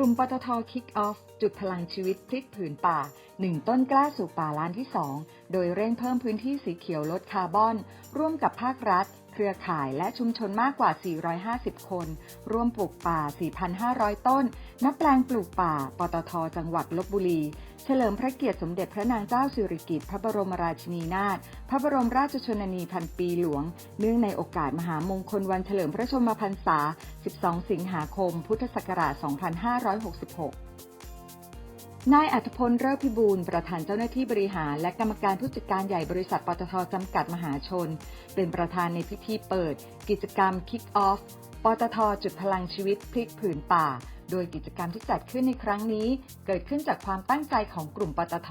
ลุ่มปตทคิกออฟจุดพลังชีวิตพลิกผืนป่า 1 ต้นกล้าสู่ป่าล้านที่ 2 โดยเร่งเพิ่มพื้นที่สีเขียวลดคาร์บอน ร่วมกับภาครัฐ เครือข่ายและชุมชนมากกว่า 450 คน ร่วมปลูกป่า 4,500 ต้น นับแปลงปลูกป่า ปตท จังหวัดลบบุรี เฉลิมพระเกียรติสมเด็จพระนางเจ้าสิริกิติ์พระบรมราชินีนาถ พระบรมราชชนนีพันปีหลวง เนื่องในโอกาสมหามงคลวันเฉลิมพระชนมพรรษา 12 สิงหาคม พุทธศักราช 2566 นายอัธพลเลิศพิบูลประธานเจ้าหน้าที่บริหาร และกรรมการผู้จัดการใหญ่บริษัทปตทจำกัดมหาชน เป็นประธานในพิธีเปิด กิจกรรม Kick Off ปตทจุดพลังชีวิตพลิกผืนป่า โดยกิจกรรมที่จัดขึ้นในครั้งนี้ เกิดขึ้นจากความตั้งใจของกลุ่มปตท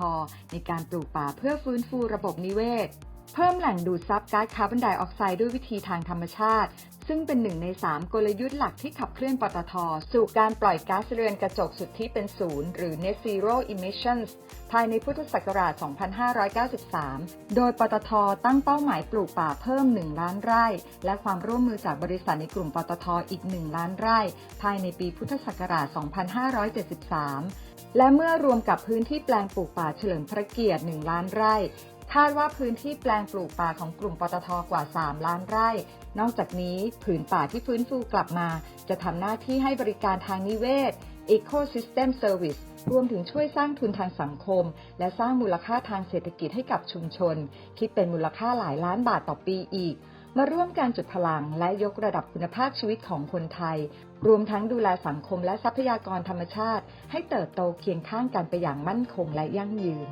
ในการปลูกป่าเพื่อฟื้นฟูระบบนิเวศ เพิ่มแหล่งดูดซับก๊าซคาร์บอนไดออกไซด์ด้วยวิธีทางธรรมชาติ ซึ่งเป็นหนึ่งใน 3 กลยุทธ์หลักที่ขับเคลื่อนปตท สู่การปล่อยก๊าซเรือนกระจกสุทธิเป็นศูนย์หรือ Net Zero Emissions ภายในพุทธศักราช 2593 โดยปตทตั้งเป้าหมายปลูกป่าเพิ่ม 1 ล้านไร่ และความร่วมมือจากบริษัทในกลุ่มปตทอีก 1 ล้านไร่ ภายในปีพุทธศักราช 2573 และเมื่อรวมกับพื้นที่แปลงปลูกป่าเฉลิมพระเกียรติ 1 ล้านไร่ คาดว่าพื้นที่แปลงปลูกป่าของกลุ่มปตทกว่า 3 ล้านไร่ นอกจากนี้ผืนป่าที่ฟื้นฟูกลับมา จะทำหน้าที่ให้บริการทางนิเวศ Ecosystem Service รวมถึงช่วยสร้างทุนทางสังคม และสร้างมูลค่าทางเศรษฐกิจให้กับชุมชน คิดเป็นมูลค่าหลายล้านบาทต่อปีอีก มาร่วมการจุดพลังและยกระดับคุณภาพชีวิตของคนไทย รวมทั้งดูแลสังคมและทรัพยากรธรรมชาติ ให้เติบโตเคียงข้างกันไปอย่างมั่นคงและยั่งยืน